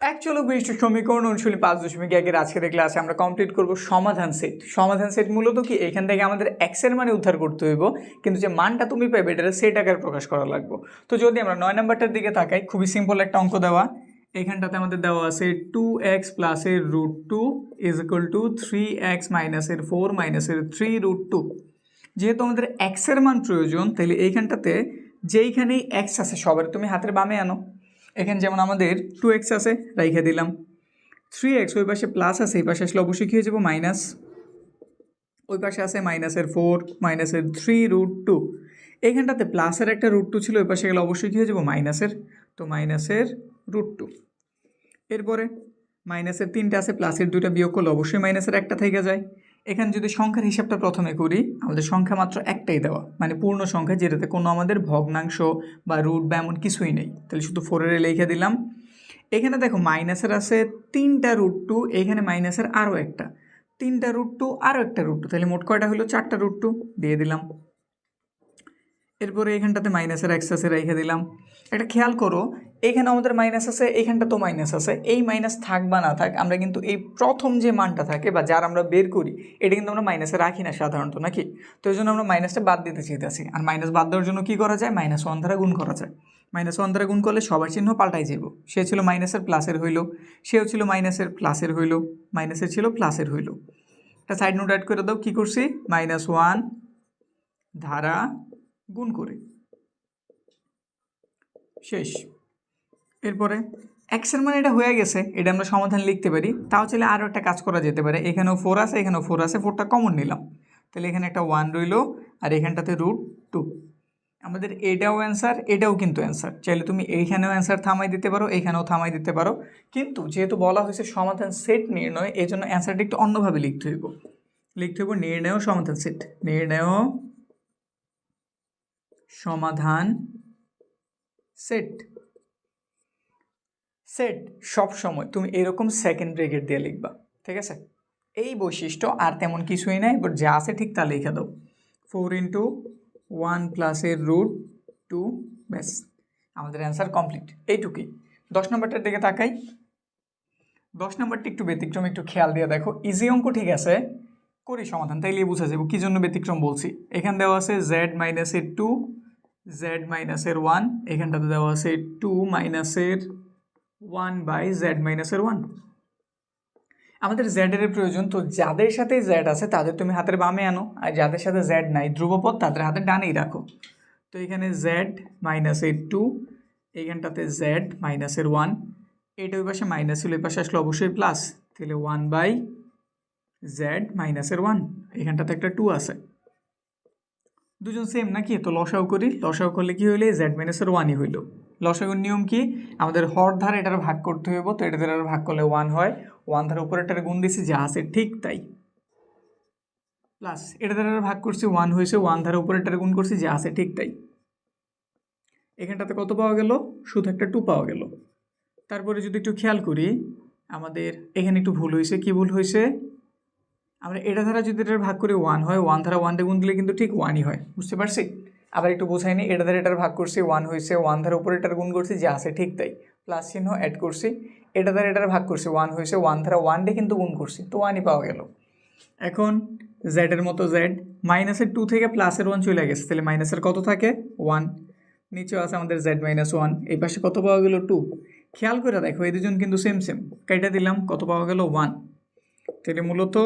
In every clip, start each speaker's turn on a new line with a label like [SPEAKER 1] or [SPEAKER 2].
[SPEAKER 1] Actually বিশিষ্ট সমীকরণ অনুশীলনী পাঁচ দশমিক একের আজকের ক্লাসে আমরা কমপ্লিট করব সমাধান সেট সমাধান সেট মূলত কি? এখান থেকে আমাদের এক্সের মানে উদ্ধার করতে হইব, কিন্তু যে মানটা তুমি পাবে এটা সেট আকারে প্রকাশ করা লাগবে। তো যদি আমরা নয় নাম্বারটার দিকে তাকাই, খুবই সিম্পল একটা অঙ্ক দেওয়া। এখানটাতে আমাদের দেওয়া আছে টু এক্স প্লাসের root two is equal to three x মাইনাসের ফোর মাইনাসের থ্রি রুট টু যেহেতু আমাদের এক্সের মান প্রয়োজন, তাহলে এইখানটাতে যেইখানেই এক্স আছে, সবার তুমি হাতের বামে আনো। এখানে যেমন আমাদের টু এক্স আছে, রাইখে দিলাম। থ্রি এক্স ওই পাশে প্লাস আছে, এই পাশে আসলে অবশ্যই কী হয়ে যাব? মাইনাস ওই পাশে আছে মাইনাসের ফোর মাইনাসের থ্রি রুট টু এইখানটাতে প্লাসের একটা রুট টু ছিল, ওই পাশে গেলে অবশ্যই কী হয়ে যাব? মাইনাসের তো মাইনাসের রুট টু এরপরে মাইনাসের তিনটা আছে প্লাসের দুইটা বিয়োগ করলে অবশ্যই মাইনাসের একটা থেকে যায়। এখানে যদি সংখ্যার হিসাবটা প্রথমে করি, আমাদের সংখ্যা মাত্র একটাই দেওয়া। মানে পূর্ণ সংখ্যা, যেটাতে কোনো আমাদের ভগ্নাংশ বা রুট বা এমন কিছুই নেই। তাহলে শুধু ফোরের লিখে দিলাম। এখানে দেখো মাইনাসের আছে তিনটা রুট টু এখানে মাইনাসের আরও একটা। তিনটা রুট টু আরও একটা রুট টু তাহলে মোট কয়টা হলো? চারটা রুট টু দিয়ে দিলাম। এরপরে এখানটাতে মাইনাসের এক্স আছে রেখে দিলাম। একটা খেয়াল করো এখানে আমাদের মাইনাস আছে, এখানটা তো মাইনাস আছে। এই মাইনাস থাক বা না থাক, আমরা কিন্তু এই প্রথম যে মানটা থাকে বা যার আমরা বের করি, এটা কিন্তু আমরা মাইনাসে রাখি না সাধারণত, নাকি? তো এই জন্য আমরা মাইনাসটা বাদ দিতে চাইতেছি। আর মাইনাস বাদ দেওয়ার জন্য কী করা যায়? মাইনাস ওয়ান দ্বারা গুণ করা যায়। মাইনাস ওয়ান দ্বারা গুণ করলে সবার চিহ্ন পাল্টাই যাব সে ছিল মাইনাসের প্লাসের হইল, সেও ছিল মাইনাসের প্লাসের হইল মাইনাসের ছিল প্লাসের হইল। একটা সাইড নোট অ্যাড করে দাও, কী করছি? মাইনাস ওয়ান ধারা গুণ করে। শেষ। এরপরে এক্সের মানে এটা হয়ে গেছে, এটা আমরা সমাধান লিখতে পারি। তাও চাইলে আরও একটা কাজ করা যেতে পারে। এখানেও ফোর আছে, এখানেও ফোর আছে ফোরটা কমন নিলাম। তাহলে এখানে একটা ওয়ান রইল, আর এখানটাতে রুট টু আমাদের এটাও অ্যান্সার এটাও কিন্তু অ্যান্সার চাইলে তুমি এইখানেও অ্যান্সার থামাই দিতে পারো এইখানেও থামাই দিতে পারো। কিন্তু যেহেতু বলা হয়েছে সমাধান সেট নির্ণয় এই জন্য অ্যান্সারটা একটু অন্যভাবে লিখতে হইব। লিখতে হইব নির্ণয় সমাধান সেট নির্ণয় সমাধান সেট সেট সব সময়। তুমি এরকম সেকেন্ড ব্রেকেট দিয়ে লিখবা, ঠিক আছে? এই বৈশিষ্ট্য আর তেমন কিছুই নাই এবার যা আছে ঠিক তা লিখে দাও। ফোর ইন্টু ওয়ান প্লাসের রুট টু ব্যাস। আমাদের অ্যান্সার কমপ্লিট এইটুকুই। দশ নম্বরটার দিকে তাকাই। দশ নম্বরটি একটু ব্যতিক্রম, একটু খেয়াল দিয়ে দেখো। ইজি অঙ্ক ঠিক আছে, করি সমাধান তাইলে বুঝা যাব কী জন্য ব্যতিক্রম বলছি। এখানে দেওয়া আছে জেড মাইনাসের টু জেড মাইনাসের ওয়ান এখানটাতে দেওয়া আছে টু মাইনাসের ওয়ান বাই জেড মাইনাসের ওয়ান আমাদের জেডের প্রয়োজন তো যাদের সাথে জেড আছে তাদের তুমি হাতের বামে আনো, আর যাদের সাথে জেড নাই ধ্রুবপদ তাদের হাতে ডানেই রাখো। তো এখানে জেড মাইনাসের টু এইখানটাতে জেড মাইনাসের ওয়ান এটা ওই পাশে মাইনাস ছিল ওই পাশে আসলে অবশ্যই প্লাস তাহলে ওয়ান বাই জেড মাইনাসের ওয়ান এখানটাতে একটা টু আছে। দুজন সেম নাকি? তো লসাও করি লসাও করলে কি হইলে জেড মাইনাসের ওয়ানই হইল। লসাগুর নিয়ম কি? আমাদের হর ধারে এটার ভাগ করতে হইব, তো এটা দ্বারা ভাগ করলে ওয়ান হয়। ওয়ান ধারে উপরে এটার গুণ দিছি, যা আছে ঠিক তাই। প্লাস এটা দ্বারা ভাগ করছি ওয়ান হয়েছে ওয়ান ধারে উপরে এটার গুণ করছি, যা আছে ঠিক তাই। এখানটাতে কত পাওয়া গেল? শুধু একটা টু পাওয়া গেল। তারপরে যদি একটু খেয়াল করি, আমাদের এখানে একটু ভুল হয়েছে কি ভুল হয়েছে আমরা এটা ধারা যদি এটার ভাগ করে ওয়ান হয় ওয়ান ধারা ওয়ানটা গুণ দিলে কিন্তু ঠিক ওয়ানই হয়, বুঝতে পারছি? আবার একটু বোঝাই নি এটা এটার ভাগ করছি ওয়ান হয়েছে ওয়ান ধারা উপরে এটার গুণ করছি, যা আছে ঠিক তাই। প্লাস চিহ্ন অ্যাড করছি এটা এটার ভাগ করছি ওয়ান হয়েছে ওয়ান ধারা ওয়ান ডে কিন্তু গুণ করছি, তো ওয়ানই পাওয়া গেল। এখন জেডের মতো জেড মাইনাসের টু থেকে প্লাসের ওয়ান চলে গেছে, তাহলে মাইনাসের কত থাকে? ওয়ান নিচেও আছে আমাদের জেড মাইনাস ওয়ান এই পাশে কত পাওয়া গেল? টু খেয়াল করে দেখো, এই দুজন কিন্তু সেম সেম কেটে দিলাম, কত পাওয়া গেল? ওয়ান তাহলে মূলত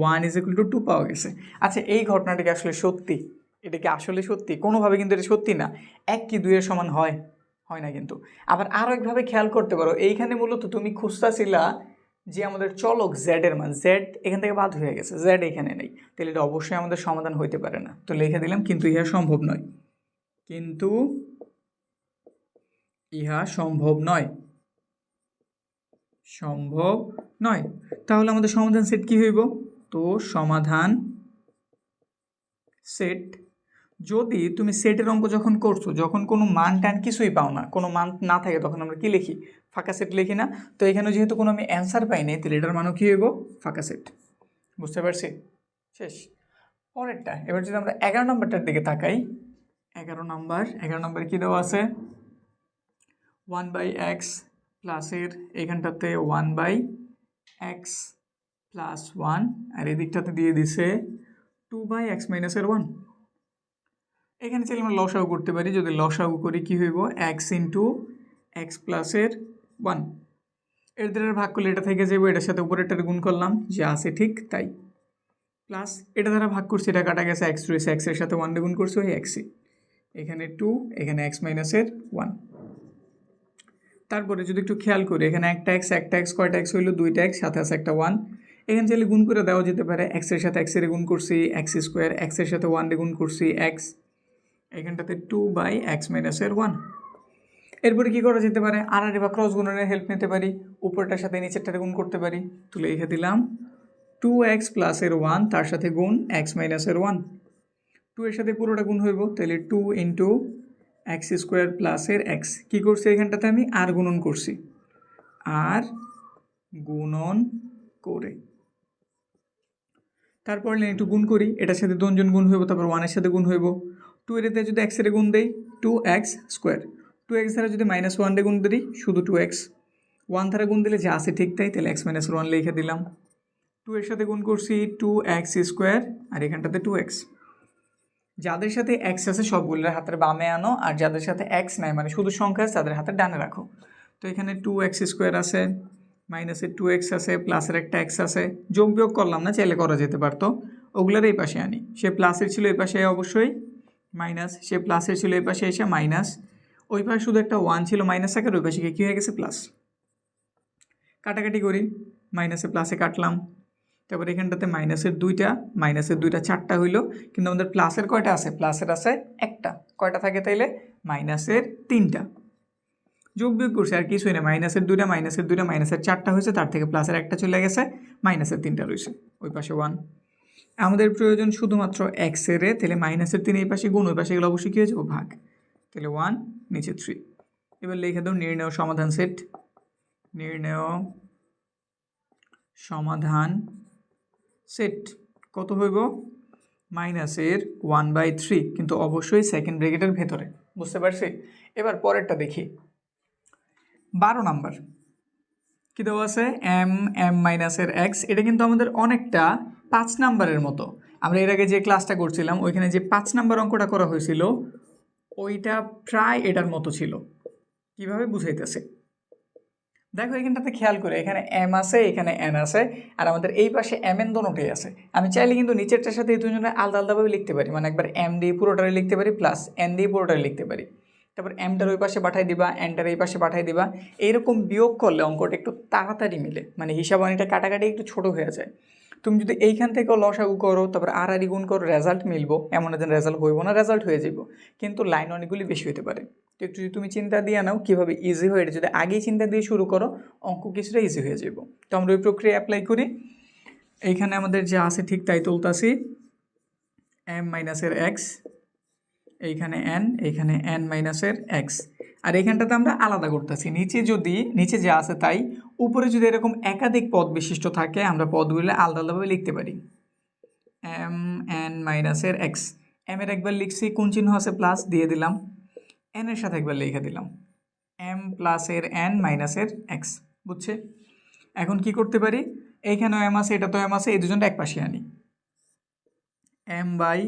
[SPEAKER 1] one is equal to two পাওয়া গেছে। আচ্ছা এই ঘটনাটিকে আসলে সত্যি এটা কি আসলে সত্যি? কোনোভাবে কিন্তু এটা সত্যি না। এক কি দুইয়ের সমান হয়? হয় না কিন্তু। আবার আরও একভাবে খেয়াল করতে পারো, এইখানে মূলত তুমি খুঁজতেছিলা যে আমাদের চলক জেডের মান জেড এখান থেকে বাদ হয়ে গেছে জেড এখানে নেই। তাহলে এটা অবশ্যই আমাদের সমাধান হইতে পারে না। তো লিখে দিলাম, কিন্তু ইহা সম্ভব নয়। কিন্তু ইহা সম্ভব নয়। সম্ভব নয়। তাহলে আমাদের সমাধান সেট কি হইব? তো সমাধান সেট যদি তুমি সেটের অঙ্ক যখন করছ, যখন কোনো মান টান কিছুই পাও না, কোনো মান না থাকে, তখন আমরা কি লিখি? ফাঁকা সেট লিখি না। তো এখানে যেহেতু কোনো আমি অ্যান্সার পাই নাই, তাহলে এটার মানও কী হইব? ফাঁকা সেট। বুঝতে পারছি? শেষ। পরেরটা, এবার যদি আমরা এগারো নম্বরটার দিকে তাকাই, এগারো নম্বর এগারো নম্বর কী দেওয়া আছে? ওয়ান বাই এক্স প্লাসের এখানটাতে one by x plus one আর এদিকটাতে দিয়ে দিছে টু বাই এক্স মাইনাসের ওয়ান এখানে চাইলে আমরা লসাগু করতে পারি। যদি লসাগু করি, কী হইব? এক্স ইন্টু এক্স প্লাসের ওয়ানের দ্বারা ভাগ করলে এটা থেকে যাব এটার সাথে উপরেরটার গুণ করলাম, যা আছে ঠিক তাই। প্লাস এটা দ্বারা ভাগ করছি, এটা কাটা গেছে এক্স রয়েছে এক্সের সাথে ওয়ান গুণ করছি, ওই এক্সই এখানে টু এখানে এক্স মাইনাসের ওয়ান তারপরে যদি একটু খেয়াল করি, এখানে একটা এক্স একটা এক্স কয়টা এক্স হইল? দুইটা এক্স সাথে আছে একটা ওয়ান এখানে চাইলে গুণ করে দেওয়া যেতে পারে এক্সের সাথে এক্সের গুণ করছি এক্স স্কোয়ার এক্সের সাথে ওয়ান গুণ করছি এক্স এখানটাতে টু বাই এক্স মাইনাসের ওয়ান এরপরে কী করা যেতে পারে? আর আর বা ক্রস গুণনের হেল্প নিতে পারি। উপরটার সাথে নিচেরটাতে গুণ করতে পারি। তুলে লিখে দিলাম টু এক্স প্লাসের ওয়ান তার সাথে গুণ এক্স মাইনাসের ওয়ান টু এর সাথে পুরোটা গুণ হইব, তাহলে টু ইন্টু এক্স স্কোয়ার প্লাসের এক্স কী করছি এখানটাতে আমি? আর গুণন করছি। আর গুণন করে। তারপর একটু গুণ করি। এটার সাথে দুজন গুণ হইব, তারপর ওয়ানের সাথে গুণ হইব। টু এর যদি এক্সের গুণ দেই two x square two x দ্বারা যদি মাইনাস ওয়ান গুণ দিই, শুধু টু এক্স ওয়ান দ্বারা গুণ দিলে যা আছে ঠিক তাই, তাহলে এক্স মাইনাস ওয়ান লিখে দিলাম। টু এর সাথে গুণ করছি টু এক্স স্কোয়ার আর এখানটাতে টু এক্স যাদের সাথে এক্স আছে, সবগুলোর হাতের বামে আনো, আর যাদের সাথে এক্স নাই মানে শুধু সংখ্যা আছে, তাদের হাতের ডানে রাখো। তো এখানে টু এক্স স্কোয়ার আছে মাইনাসের টু এক্স আছে প্লাসের একটা এক্স আছে। যোগ বিয়োগ করলাম না, চাইলে করা যেতে পারতো। ওগুলোর এই পাশে আনি। সে প্লাসের ছিল এই পাশে, অবশ্যই। মাইনাস, সে প্লাসের ছিল, এই পাশে এসে মাইনাস। ওই পাশে শুধু একটা ওয়ান ছিল মাইনাস আকার ওই পাশে গিয়ে কী হয়ে গেছে? প্লাস কাটাকাটি করি মাইনাসে প্লাসে কাটলাম। তারপর এখানটাতে মাইনাসের দুইটা মাইনাসের দুইটা চারটা হইল। কিন্তু আমাদের প্লাসের কয়টা আছে? প্লাসের আছে একটা। কয়টা থাকে তাইলে? মাইনাসের তিনটা। যোগ বিয়োগ করছে, আর কিছুই না। মাইনাসের দুইটা মাইনাসের দুইটা মাইনাসের চারটা হয়েছে, তার থেকে প্লাসের একটা চলে গেছে মাইনাসের তিনটা রয়েছে। ওই পাশে ওয়ান আমাদের প্রয়োজন শুধুমাত্র এক্সের তাহলে মাইনাসের তিন এই পাশে গুণ, ওই পাশে গেলে অবশ্যই কী হয়ে যাব? ভাগ। তাহলে ওয়ান নিচে থ্রি এবার লিখে দাও নির্ণয় সমাধান সেট নির্ণয় সমাধান সেট কত হইব? মাইনাসের ওয়ান বাই থ্রি কিন্তু অবশ্যই সেকেন্ড ব্রেকেটের ভেতরে। বুঝতে পারছি? এবার পরেরটা দেখি। বারো নাম্বার কী দেওয়া আছে? এম এম মাইনাসের এক্স এটা কিন্তু আমাদের অনেকটা পাঁচ নাম্বারের মতো। আমরা এর আগে যে ক্লাসটা করছিলাম, ওইখানে যে পাঁচ নাম্বার অঙ্কটা করা হয়েছিল, ওইটা প্রায় এটার মতো ছিল। কীভাবে বুঝাইতেছে? দেখো, এখানটাতে খেয়াল করে, এখানে এম আছে, এখানে এন আছে, আর আমাদের এই পাশে এম এন দোনোটাই আছে। আমি চাইলে কিন্তু নিচেরটার সাথে এই দুজনে আলাদা আলাদাভাবে লিখতে পারি। মানে একবার এম দিয়ে পুরোটারে লিখতে পারি প্লাস এন দিয়ে পুরোটারে লিখতে পারি। তারপর এমটার ওই পাশে পাঠাই দিবা এনটার এই পাশে পাঠাই দিবা। এইরকম বিয়োগ করলে অঙ্কটা একটু তাড়াতাড়ি মিলে। মানে হিসাবানিটা কাটাকাটি একটু ছোট হয়ে যায়। তুমি যদি এইখান থেকেও লসাগু করো, তারপর আর আর গুণ করো রেজাল্ট মিলবো। এমন একদিন রেজাল্ট হইব না রেজাল্ট হয়ে যাব কিন্তু লাইন অনেকগুলি বেশি হতে পারে। তো একটু যদি তুমি চিন্তা দিয়ে নাও কীভাবে ইজি হয়ে যদি আগেই চিন্তা দিয়ে শুরু করো, অঙ্ক কিছুটা ইজি হয়ে যাব তো আমরা ওই প্রক্রিয়া অ্যাপ্লাই করি। এইখানে আমাদের যা আছে ঠিক তাই তুলতাছি। এম মাইনাসের এক্স এইখানে এন এইখানে এন মাইনাসের এক্স আর এইখানটাতে আমরা আলাদা করতেছি। নিচে যদি, নিচে যা আছে তাই উপরে যদি এরকম একাধিক পদ বিশিষ্ট থাকে, আমরা পদগুলো আলাদা আলাদাভাবে লিখতে পারি। এম, এন মাইনাসের এক্স এম এর একবার লিখছি, কোন চিহ্ন আছে প্লাস দিয়ে দিলাম। এন এর সাথে একবার লিখে দিলাম। এম প্লাসের এন মাইনাসের এক্স বুঝছে? এখন কি করতে পারি? এইখানেও এম আছে এটা তো এম আছে, এই দুজনটা এক পাশে আনি। এম বাই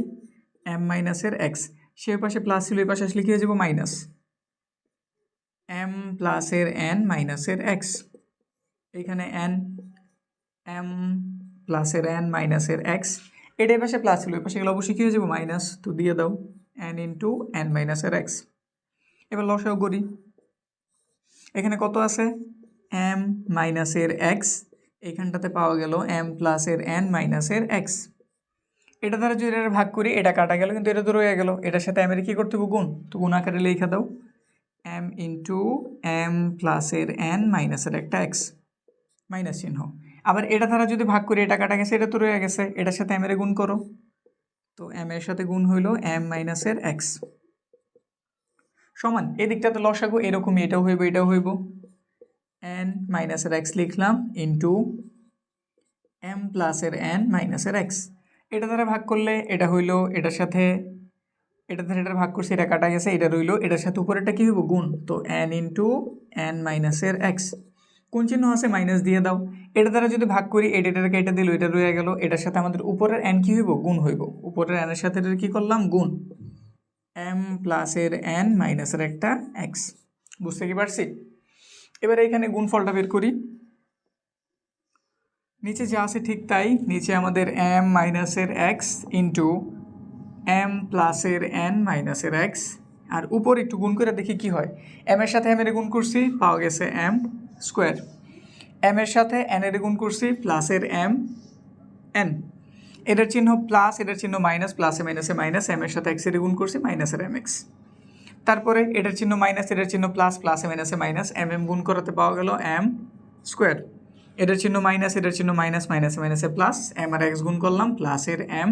[SPEAKER 1] এম মাইনাসের এক্স সে পাশে প্লাস ছিল, এই পাশে আসলে কী হয়ে যাব? মাইনাস এম প্লাসের এন মাইনাসের এক্স এইখানে এন এম প্লাসের এন মাইনাসের এক্স এটাই পাশে প্লাস ছিল, এই পাশে গেলে অবশ্যই কী হয়ে যাব? মাইনাস তো দিয়ে দাও এন ইন্টু এন মাইনাসের এক্স এবার লসাও করি। এখানে কত আছে? এম মাইনাসের এক্স এইখানটাতে পাওয়া গেল এম প্লাসের এন মাইনাসের এক্স এটা দ্বারা যদি এটা ভাগ করি, এটা কাটা গেল, কিন্তু এটা তো রয়ে গেল। এটার সাথে এমের কী করতে হবে? গুণ। তো গুণ আকারে লিখে দাও। এম ইন্টু এম প্লাসের এন মাইনাসের একটা এক্স মাইনাস চিহ্ন। আবার এটা দ্বারা যদি ভাগ করি এটা কাটা গেছে, এটা তো রয়ে গেছে, এটার সাথে এমের গুণ করো। তো এম এর সাথে গুণ হইল এম মাইনাসের এক্স সমান এই দিকটাতে লসাগু এরকমই, এটাও হইব এটাও হইব। এন মাইনাসের এক্স লিখলাম ইন্টু এম প্লাসের এন মাইনাসের এক্স এটা দ্বারা ভাগ করলে এটা হইল এটার সাথে, এটা থেকে এটা ভাগ করছি, এটা কাটা গেছে, এটা রইল, এটার সাথে উপরেরটা কী হইব? গুণ। তো এন ইন্টু এন মাইনাসের এক্স কোন চিহ্ন আছে মাইনাস দিয়ে দাও। এটা দ্বারা যদি ভাগ করি, এটা এটাকে এটা দিল, এটা রয়ে গেল, এটার সাথে আমাদের উপরের এন কী হইব? গুণ হইব। উপরের এনের সাথে এটা কী করলাম? গুণ। এম প্লাসের এন মাইনাসের একটা এক্স বুঝতে কি পারছি? এবার এইখানে গুণফলটা বের করি। নিচে যা আছে ঠিক তাই। নিচে আমাদের এম মাইনাসের এক্স ইন্টু এম প্লাসের এন মাইনাসের এক্স আর উপর একটু গুণ করে দেখি কি হয়। এম এর সাথে এম এর গুণ করছি, পাওয়া গেছে এম স্কোয়ার। এম এর সাথে এন এর গুণ করছি প্লাসের এম এন এটার চিহ্ন প্লাস এটার চিহ্ন মাইনাস প্লাসে মাইনাসে মাইনাস এম এর সাথে এক্সের গুণ করছি মাইনাসের এম এক্স তারপরে এটার চিহ্ন মাইনাস এটার চিহ্ন প্লাস প্লাসে মাইনাসে মাইনাস এম এম গুণ করাতে পাওয়া গেল এম স্কোয়ার এটার চিহ্ন মাইনাস এটার চিহ্ন মাইনাস মাইনাসে মাইনাসে প্লাস এম আর এক্স গুণ করলাম প্লাসের এম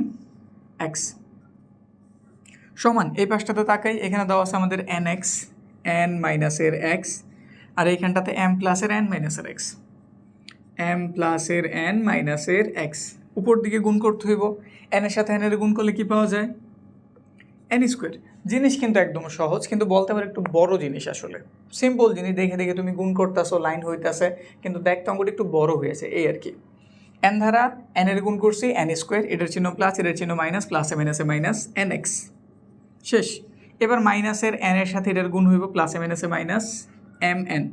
[SPEAKER 1] এক্স সমান, এই পাশটাতে তাকাই, এখানে দেওয়া আছে আমাদের এন এক্স এন মাইনাসের এক্স আর এইখানটাতে এম প্লাসের এন মাইনাসের এক্স এম প্লাসের এন মাইনাসের এক্স উপর দিকে গুণ করতে হইব। এনের সাথে এনের গুণ করলে কি পাওয়া যায়? এন স্কোয়ার জিনিস কিন্তু একদম সহজ, কিন্তু বলতে পারে একটু বড় জিনিস আসলে। সিম্পল জিনিস, দেখে দেখে তুমি গুণ করতেছো লাইন হইতাছে, কিন্তু দেখতে অঙ্কটা একটু বড় হয়েছে, এই আর কি। এন ধারা এন এর গুণ করছি এন স্কোয়ার এটার চিহ্ন প্লাস এটার চিহ্ন মাইনাস প্লাসে মাইনাসে মাইনাস এন এক্স শেষ। এবার মাইনাসের এন এর সাথে এটার গুণ হইব প্লাসে মাইনাসে মাইনাস এম এন।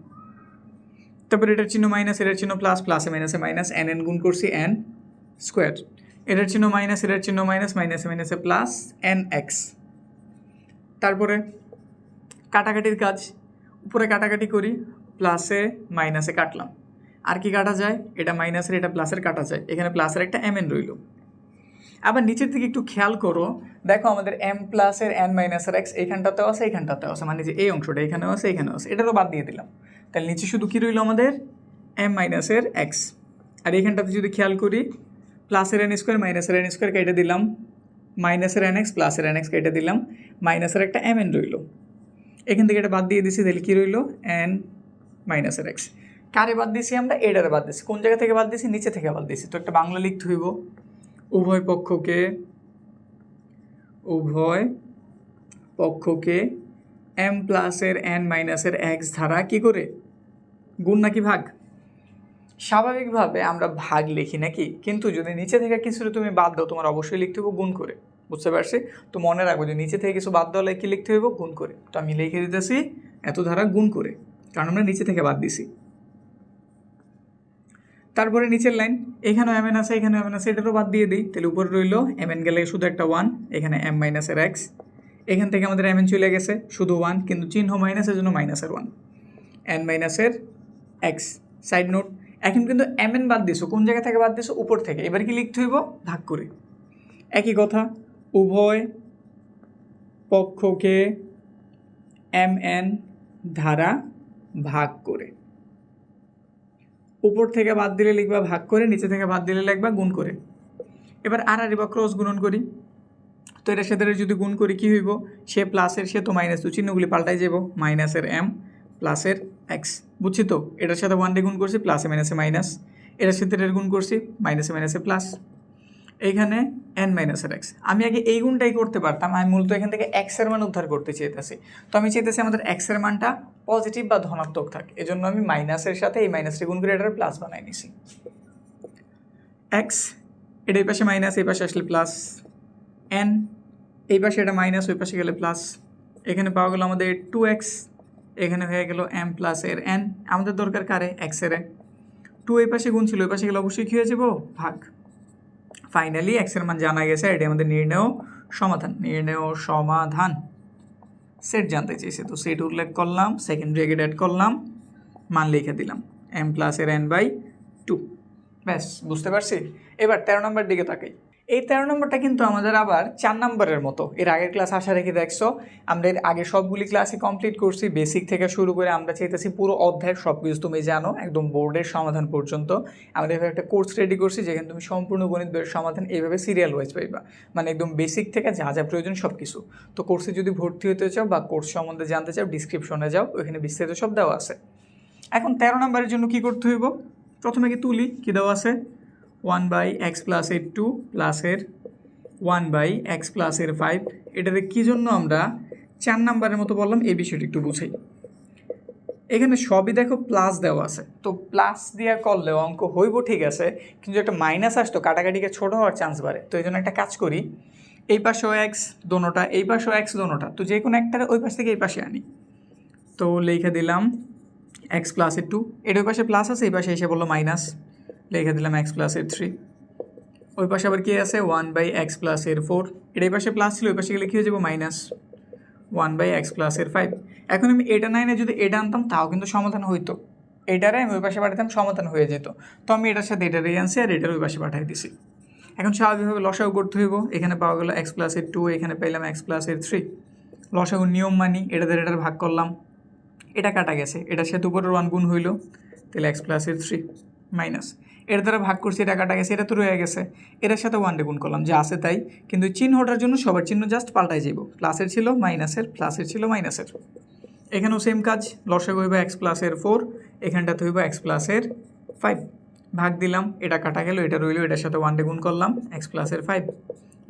[SPEAKER 1] তারপর এটার চিহ্ন মাইনাস এটার চিহ্ন প্লাস প্লাসে মাইনাসে মাইনাস এন এন গুণ করছি এন স্কোয়ার এটার চিহ্ন মাইনাস এটার চিহ্ন মাইনাস মাইনাসে মাইনাসে প্লাস এন এক্স তারপরে কাটাকাটির কাজ, উপরে কাটাকাটি করি প্লাসে মাইনাসে কাটলাম। আর কি কাটা যায়? এটা মাইনাসের এটা প্লাসের কাটা যায়। এখানে প্লাসের একটা এম এন রইল। আবার নিচের দিকে একটু খেয়াল করো। দেখো আমাদের এম প্লাসের এন মাইনাসের এক্স এইখানটাতেও আছে এইখানটাতেও আছে মানে যে এই অংশটা এখানেও আছে এখানেও আছে, এটারও বাদ দিয়ে দিলাম। তাহলে নিচে শুধু কী রইল আমাদের? এম মাইনাসের এক্স আর এইখানটাতে যদি খেয়াল করি প্লাসের এন স্কোয়ার মাইনাসের এন স্কোয়ার কেটে দিলাম। মাইনাসের এন এক্স প্লাসের এন এক্স কেটে দিলাম। মাইনাসের একটা এম এন রইল। এখান থেকে এটা বাদ দিয়ে দিছি, তাহলে কী রইল? এন মাইনাসের এক্স কারে বাদ দিছি আমরা? এটারে বাদ দিছি। কোন জায়গা থেকে বাদ দিছি? নিচে থেকে বাদ দিছি। তো একটা বাংলা লিখতে হইব। উভয় পক্ষকে উভয় পক্ষকে এম প্লাসের এন মাইনাসের এক্স ধারা কি করে? গুণ নাকি ভাগ? স্বাভাবিকভাবে আমরা ভাগ লিখি নাকি? কিন্তু যদি নিচে থেকে কিছু তুমি বাদ দাও, তোমার অবশ্যই লিখতে হবে গুণ করে। বুঝতে পারছি? তো মনে রাখব যে নিচে থেকে কিছু বাদ দেওয়া কি লিখতে হইব? গুণ করে। তো আমি লিখে দিতেছি এত ধারা গুণ করে, কারণ আমরা নিচে থেকে বাদ দিছি। তারপরে নিচের লাইন, এখানেও এম এন আছে, এখানেও এম এন আছে, এটারও বাদ দিয়ে দিই। তাহলে উপরে রইল এম এন গেলে শুধু একটা ওয়ান এখানে এম মাইনাসের এক্স এখান থেকে আমাদের এম এন চলে গেছে, শুধু ওয়ান কিন্তু চিহ্ন মাইনাসের জন্য মাইনাসের ওয়ান এন মাইনাসের এক্স সাইড নোট এখন কিন্তু এম এন বাদ দিছো কোন জায়গা থেকে বাদ দিছো উপর থেকে। এবার কি লিখতে হইব? ভাগ করে। একই কথা, উভয় পক্ষকে এম এন ধারা ভাগ করে। উপর থেকে বাদ দিলে লিখবা ভাগ করে, নিচে থেকে বাদ দিলে লিখবা গুণ করে। এবার আর আর বা ক্রস গুণন করি। তো এটার সাথে যদি গুণ করি, কী হইব? সে প্লাসের সে তো মাইনাস তো চিহ্নগুলি পাল্টাই যাব মাইনাসের এম প্লাসের এক্স বুঝছি তো? এটার সাথে ওয়ান ডে গুণ করছি প্লাসে মাইনাসে মাইনাস এটার সাথে গুণ করছি মাইনাসে মাইনাসে প্লাস এইখানে এন মাইনাসের এক্স আমি আগে এই গুণটাই করতে পারতাম, আমি মূলত এখান থেকে এক্সের মান উদ্ধার করতে চেয়েতেছি তো আমি চেয়েতেছি আমাদের এক্সের মানটা পজিটিভ বা ধনাত্মক থাকে, এজন্য আমি মাইনাসের সাথে এই মাইনাসটি গুণ করে এটার প্লাস বানাই নিছি। এক্স এটা এই পাশে মাইনাস এই পাশে আসলে প্লাস এন এই পাশে এটা মাইনাস ওই পাশে গেলে প্লাস এখানে পাওয়া গেল আমাদের টু এক্স এখানে হয়ে গেল এম প্লাস এর এন আমাদের দরকার কারে? এক্সের টু এই পাশে গুণ ছিল, ওই পাশে গেলে অবশ্যই কী হয়ে যাব? ভাগ। ফাইনালি এক্সের মান জানা গেছে এটি আমাদের নির্ণয় সমাধান। নির্ণয় সমাধান। সেট জানতে চেয়েছে, তো সেট উল্লেখ করলাম সেকেন্ড ব্রেকেট অ্যাড করলাম, মান লিখে দিলাম। এম প্লাস এর এন বাই টু ব্যাস, বুঝতে পারছি? এবার তেরো নম্বর দিকে তাকাই। এই তেরো নম্বরটা কিন্তু আমাদের আবার চার নম্বরের মতো। এর আগের ক্লাস আশা রেখে দেখছ। আমরা এর আগে সবগুলি ক্লাসই কমপ্লিট করছি। বেসিক থেকে শুরু করে আমরা চাইতেছি পুরো অধ্যায়ের সব কিছু তুমি জানো, একদম বোর্ডের সমাধান পর্যন্ত। আমরা এভাবে একটা কোর্স রেডি করছি যেখানে তুমি সম্পূর্ণ গণিত বইয়ের সমাধান এইভাবে সিরিয়াল ওয়াইজ পাইবা। মানে একদম বেসিক থেকে যা যা প্রয়োজন সব কিছু তো কোর্সে যদি ভর্তি হতে চাও বা কোর্স সম্বন্ধে জানতে চাও ডিসক্রিপশনে যাও, ওইখানে বিস্তারিত সব দেওয়া আছে। এখন তেরো নম্বরের জন্য কি করতে হইব? প্রথমে কি তুলি? কি দেওয়া আছে? ওয়ান বাই এক্স প্লাস এর টু প্লাসের ওয়ান বাই এক্স প্লাসের ফাইভ এটাতে কী জন্য আমরা চার নাম্বারের মতো বললাম? এই বিষয়টি একটু বুঝাই। এখানে সবই দেখো প্লাস দেওয়া আছে। তো প্লাস দিয়া করলেও অঙ্ক হইব ঠিক আছে, কিন্তু একটা মাইনাস আসতো, কাটাকাটিকে ছোট হওয়ার চান্স বাড়ে। তো এই জন্য একটা কাজ করি। এই পাশেও এক্স দোনোটা এই পাশেও এক্স দোনোটা তো যে কোনো একটার ওই পাশ থেকে এই পাশে আনি। তো লিখে দিলাম এক্স প্লাসের টু ওই পাশে প্লাস আছে, এই পাশে এসে বলল মাইনাস লিখে দিলাম এক্স প্লাসের থ্রি ওই পাশে আবার কি আছে? ওয়ান বাই এক্স প্লাসের ফোর এর এই পাশে প্লাস ছিল, ওই পাশে গেলে কী হয়ে যাব? মাইনাস ওয়ান বাই এক্স প্লাসের ফাইভ এখন আমি এটা নাইনে যদি এটা আনতাম, তাও কিন্তু সমাধান হইতো। এটারে আমি ওই পাশে পাঠাতাম সমাধান হয়ে যেত। তো আমি এটার সাথে এটারই আনছি আর এটার ওই পাশে পাঠিয়ে দিছি। এখন স্বাভাবিকভাবে লসাগু করতে হইব। এখানে পাওয়া গেল এক্স প্লাসের টু এখানে পেলাম এক্স প্লাসের থ্রি লসাগু নিয়ম মানি, এটাদের এটার ভাগ করলাম। এটা কাটা গেছে। এটার সাথে উপরের ওয়ান গুণ হইল, তাহলে এক্স প্লাসের থ্রি মাইনাস এর দ্বারা ভাগ করছি, এটা কাটা গেছে, এটা তো রয়ে গেছে। এটার সাথে ওয়ান গুণ করলাম, যা আছে তাই। কিন্তু চিহ্নটার জন্য সবার চিহ্ন জাস্ট পাল্টাই যাব প্লাসের ছিল মাইনাসের প্লাসের ছিল মাইনাসের এখানেও সেম কাজ, লসাগু হইব এক্স প্লাসের ফোর এখানটাতে হইব এক্স প্লাসের ফাইভ ভাগ দিলাম, এটা কাটা গেল, এটা রইল, এটার সাথে ওয়ান গুণ করলাম এক্স প্লাসের ফাইভ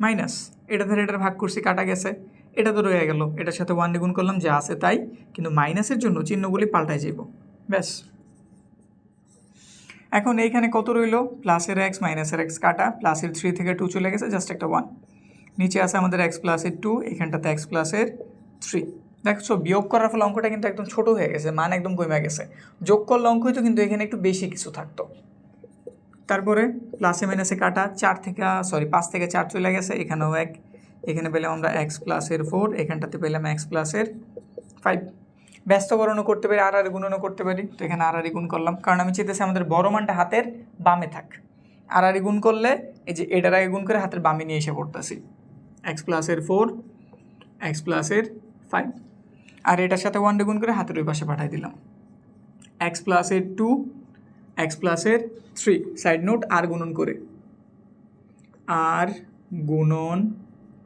[SPEAKER 1] মাইনাস এটা ধরে এটার ভাগ করছি, কাটা গেছে। এটা তো রয়ে গেল, এটার সাথে ওয়ান গুণ করলাম, যা আছে তাই। কিন্তু মাইনাসের জন্য চিহ্নগুলি পাল্টাই যাব ব্যাস। এখন এইখানে কত রইল? প্লাসের এক্স মাইনাসের এক্স কাটা প্লাসের থ্রি থেকে টু চলে গেছে জাস্ট একটা ওয়ান নিচে আছে আমাদের এক্স প্লাসের টু এখানটাতে এক্স প্লাসের থ্রি দেখছ, বিয়োগ করার ফলে অঙ্কটা কিন্তু একদম ছোট হয়ে গেছে, মান একদম কমে গেছে। যোগ করলে অঙ্ক হয়তো কিন্তু এখানে একটু বেশি কিছু থাকতো। তারপরে প্লাসে মাইনাসে কাটা, চার থেকে সরি পাঁচ থেকে চার চলে গেছে, এখানেও এক। এখানে পেলাম আমরা এক্স প্লাসের ফোর এখানটাতে পেলাম এক্স প্লাসের ফাইভ ব্যস্তকরণও করতে পারি, আর আর গুণনও করতে পারি। তো এখানে আর আর গুণ করলাম। কারণ আমি চেতেছি আমাদের বড় মানটা হাতের বামে থাক। আর আর গুণ করলে এই যে এটার আগে গুণ করে হাতের বামে নিয়ে এসে পড়তেছি। এক্স প্লাসের ফোর এক্স প্লাসের ফাইভ আর এটার সাথে ওয়ান গুণ করে হাতের ওই পাশে পাঠিয়ে দিলাম। এক্স প্লাসের টু এক্স প্লাসের থ্রি সাইড নোট আর গুণন করে। আর গুণন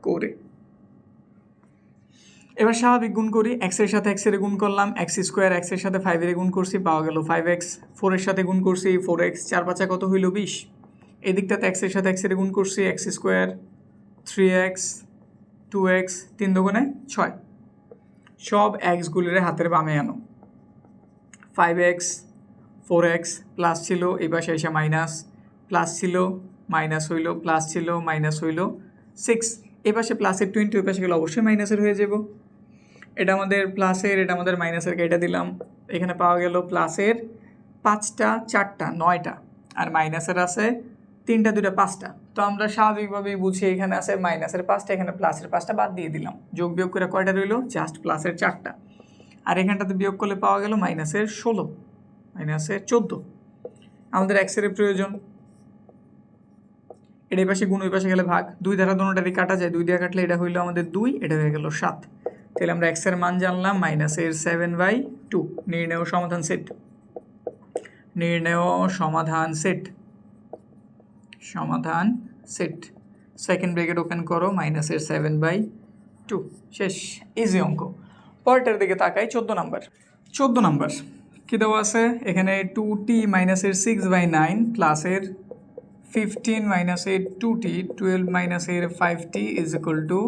[SPEAKER 1] করে। এবার স্বাভাবিক গুণ করি এক্সের সাথে এক্সের গুণ করলাম এক্স স্কোয়ার এক্সের সাথে ফাইভের গুণ করছি, পাওয়া গেল ফাইভ এক্স ফোরের সাথে গুণ করছি ফোর এক্স চার পাঁচা কত হইল বিশ? এদিকটাতে এক্সের সাথে এক্সের গুণ করছি x square three x two x তিন দোকানে ছয়। সব এক্সগুলির হাতের বামে আনো। Five x four x plus ছিল, এই পাশে এসে মাইনাস প্লাস ছিল মাইনাস হইল প্লাস ছিল মাইনাস হইল সিক্স এ পাশে প্লাসের টোয়েন্টি ওই পাশে গেলে অবশ্যই মাইনাসের হয়ে যাব। এটা আমাদের প্লাসের এটা আমাদের মাইনাসের কেটে দিলাম। এখানে পাওয়া গেল প্লাসের পাঁচটা, চারটা, নয়টা। আর মাইনাসের আছে তিনটা দুটা পাঁচটা। তো আমরা স্বাভাবিকভাবেই বুঝি এখানে আছে মাইনাসের পাঁচটা, এখানে প্লাসের পাঁচটা বাদ দিয়ে দিলাম। যোগ বিয়োগ করে কয়টা রইল? জাস্ট প্লাসের চারটা। আর এখানটাতে বিয়োগ করলে পাওয়া গেল মাইনাসের ষোলো মাইনাসের চোদ্দ। আমাদের এক্সের প্রয়োজন। এটা পাশে গুণ, ওই পাশে গেলে ভাগ। দুই দ্বারা দুটারই কাটা যায়। দুই দিয়ে কাটলে এটা হইল আমাদের দুই, এটা হয়ে গেল সাত। তাহলে আমরা এক্সের মান জানলাম মাইনাসের সেভেন বাই টু নির্ণয় সমাধান সেট নির্ণয় সমাধান সেট সমাধান সেট সেকেন্ড ব্রেকেট ওপেন করো মাইনাসের সেভেন বাই টু শেষ ইজি অঙ্ক। পরেরটার দিকে তাকাই, চোদ্দ নাম্বার চোদ্দ নাম্বার কী দেওয়া আছে? এখানে টু টি মাইনাসের সিক্স বাই নাইন প্লাসের ফিফটিন মাইনাস মাইনাসের টু টি টুয়েলভ মাইনাসের five t is equal to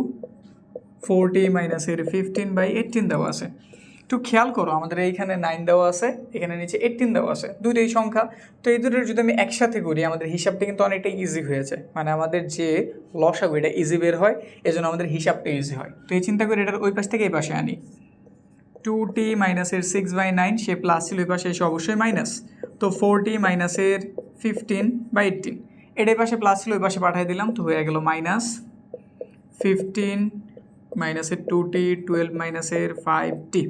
[SPEAKER 1] forty মাইনাসের ফিফটিন বাই এইটিন দেওয়া আছে। একটু খেয়াল করো, আমাদের এইখানে নাইন দেওয়া আছে, এখানে নিচে এইটিন দেওয়া আছে, দুইটাই সংখ্যা। তো এই দুটোর যদি আমি একসাথে করি, আমাদের হিসাবটা কিন্তু অনেকটা ইজি হয়েছে মানে আমাদের যে লসাগু এটা ইজি বের হয়, এজন্য আমাদের হিসাবটা ইজি হয়। তো এই চিন্তা করে এটার ওই পাশ থেকে এই পাশে আনি। টু টি মাইনাসের সিক্স বাই নাইন, সে প্লাস ছিল ওই পাশে এসে অবশ্যই মাইনাস তো ফোর টি মাইনাসের ফিফটিন বাই এইটিন এটার পাশে প্লাস ছিল, ওই পাশে পাঠিয়ে দিলাম, তো হয়ে গেল মাইনাস ফিফটিন মাইনাসের টু টি টুয়েলভ মাইনাসের ফাইভ টি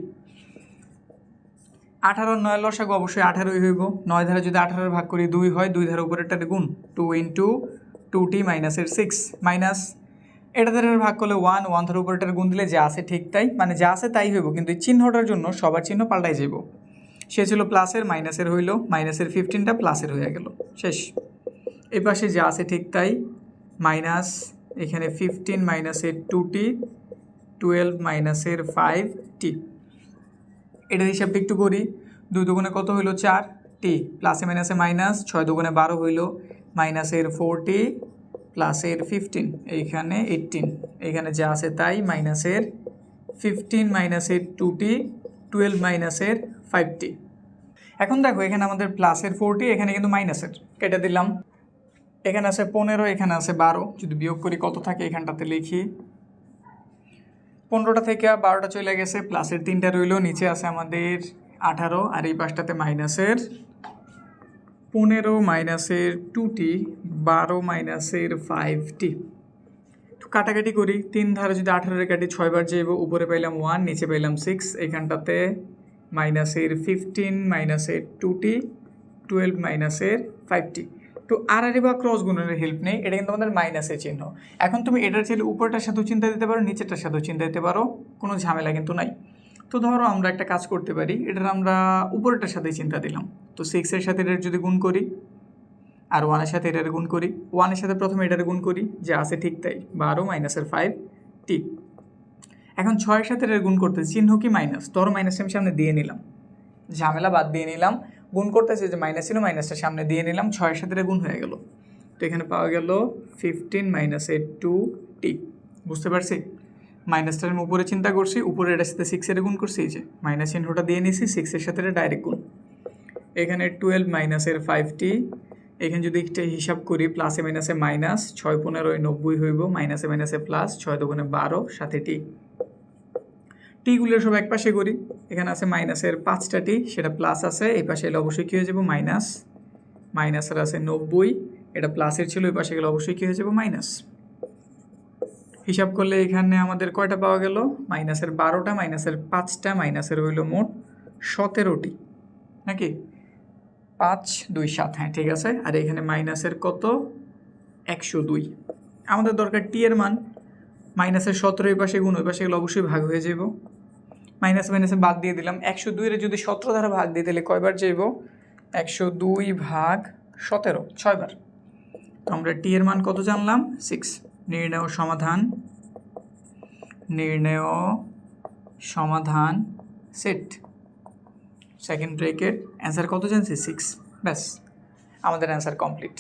[SPEAKER 1] আঠারো, নয় লসাগু অবশ্যই আঠারোই হইব। নয় ধারা যদি আঠারোর ভাগ করি দুই হয়, দুই ধারা উপরেরটাতে গুণ টু ইন্টু টু টি মাইনাসের সিক্স মাইনাস। এটা ধারে ভাগ করলে ওয়ান ওয়ান ধারা উপরেরটার গুণ দিলে যা আছে ঠিক তাই। মানে যা আছে তাই হইব, কিন্তু এই চিহ্নটার জন্য সবার চিহ্ন পাল্টাই যাব সে ছিল প্লাসের, মাইনাসের হইল। মাইনাসের ফিফটিনটা প্লাসের হয়ে গেল। শেষ। এই পাশে যা আছে ঠিক তাই। মাইনাস, এখানে ফিফটিন মাইনাসের টু টি টুয়েলভ মাইনাসের ফাইভ টি এটার হিসাবটা একটু করি, দুই দুগুণে কত হইল চার? টি প্লাসে মাইনাসে মাইনাস ছয় দুগুণে বারো হইল মাইনাসের ফোর টি প্লাসের ফিফটিন এইখানে এইটিন এখানে যা আছে তাই মাইনাসের ফিফটিন মাইনাসের টুটি টুয়েলভ মাইনাসের ফাইভটি এখন দেখো, এখানে আমাদের প্লাসের ফোরটি এখানে কিন্তু মাইনাসের কেটে দিলাম। এখানে আছে পনেরো, এখানে আছে বারো, যদি বিয়োগ করি কত থাকে এখানটাতে লিখি? পনেরোটা থেকে বারোটা চলে গেছে প্লাসের তিনটা রইল, নিচে আছে আমাদের আঠারো, আর এই পাশটাতে মাইনাসের পনেরো মাইনাসের টুটি বারো মাইনাসের ফাইভটি তো কাটাকাটি করি, তিন ধারে যদি আঠারোর কাটি ছয়বার যাইব, উপরে পাইলাম ওয়ান নিচে পাইলাম সিক্স এখানটাতে মাইনাসের ফিফটিন মাইনাসের টুটি টুয়েলভ মাইনাসের ফাইভটি তো আড়াআড়ি বা ক্রস গুণের হেল্প নেই, এটা কিন্তু আমাদের মাইনাসের চিহ্ন। এখন তুমি এটার চাইলে উপরটার সাথেও চিন্তা দিতে পারো, নিচেরটার সাথেও চিন্তা দিতে পারো, কোনো ঝামেলা কিন্তু নাই। তো ধরো আমরা একটা কাজ করতে পারি, এটার আমরা উপরেরটার সাথে চিন্তা দিলাম। তো সিক্সের সাথে এটার যদি গুণ করি, আর ওয়ানের সাথে এটার গুণ করি ওয়ানের সাথে প্রথমে এটার গুণ করি, যা আছে ঠিক তাই, বারো মাইনাসের ফাইভ টি এখন ছয়ের সাথে এটার গুণ করতে, চিহ্ন কি মাইনাস ধরো মাইনাসটা আমি সামনে দিয়ে নিলাম। ঝামেলা বাদ দিয়ে নিলাম গুণ করতেছে যে মাইনাস ছিল মাইনাসটা সামনে দিয়ে নিলাম ছয়ের সাথে গুণ হয়ে গেল। তো এখানে পাওয়া গেল ফিফটিন মাইনাস মাইনাসের টু টি বুঝতে পারছি? মাইনাসটার আমি উপরে চিন্তা করছি, উপরে এটার সাথে সিক্সের গুণ করছি, এই যে মাইনাস চিহ্নটা দিয়ে নিছি সিক্সের সাথে ডাইরেক্ট গুণ। এখানে টুয়েলভ মাইনাসের ফাইভটি এখানে যদি একটা হিসাব করি প্লাসে মাইনাসে মাইনাস ছয় পনেরোয় নব্বই হইব মাইনাসে মাইনাসে প্লাস ছয় দোকানে বারো, সাথে টি টিগুলো সব এক পাশে করি। এখানে আছে মাইনাসের পাঁচটা টি, সেটা প্লাস আছে, এই পাশে এলে অবশ্যই কী হয়ে যাব? মাইনাস। মাইনাসের আছে নব্বই, এটা প্লাসের ছিল, এই পাশে গেলে অবশ্যই কী হয়ে যাব? মাইনাস। হিসাব করলে এখানে আমাদের কয়টা পাওয়া গেল? মাইনাসের বারোটা, মাইনাসের পাঁচটা, মাইনাসের হইল মোট সতেরোটি নাকি? পাঁচ, দুই, সাত হ্যাঁ ঠিক আছে। আর এখানে মাইনাসের কত? একশো দুই। আমাদের দরকার টি এর মান। মাইনাসের সতেরো এই পাশে গুণ, ওই পাশে গেলে অবশ্যই ভাগ হয়ে যাব। মাইনাস মাইনাসে বাদ দিয়ে দিলাম। একশো দুইয়ের যদি সতেরো দ্বারা ভাগ দিয়ে দিলে কয়বার যাইব? একশো দুই ভাগ সতেরো, ছয়বার। আমরা টি এর মান কত জানলাম? সিক্স। নির্ণয় সমাধান। নির্ণয় সমাধান সেট। সেকেন্ড ব্রেকেট অ্যান্সার কত জানছি? সিক্স। ব্যাস, আমাদের অ্যান্সার কমপ্লিট।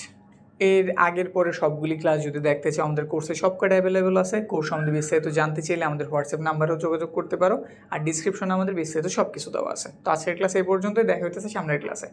[SPEAKER 1] এর আগের পরে সবগুলি ক্লাস যদি দেখতে চাও, আমাদের কোর্সে সব কটা অ্যাভেলেবেল আছে। কোর্স আমাদের বিস্তারিত জানতে চাইলে আমাদের হোয়াটসঅ্যাপ নাম্বারেও যোগাযোগ করতে পারো। আর ডিসক্রিপশনে আমাদের বিস্তারিত সব কিছু দেওয়া আছে। তো আজকের ক্লাস এই পর্যন্তই। দেখা হইতেছে সামনের ক্লাসে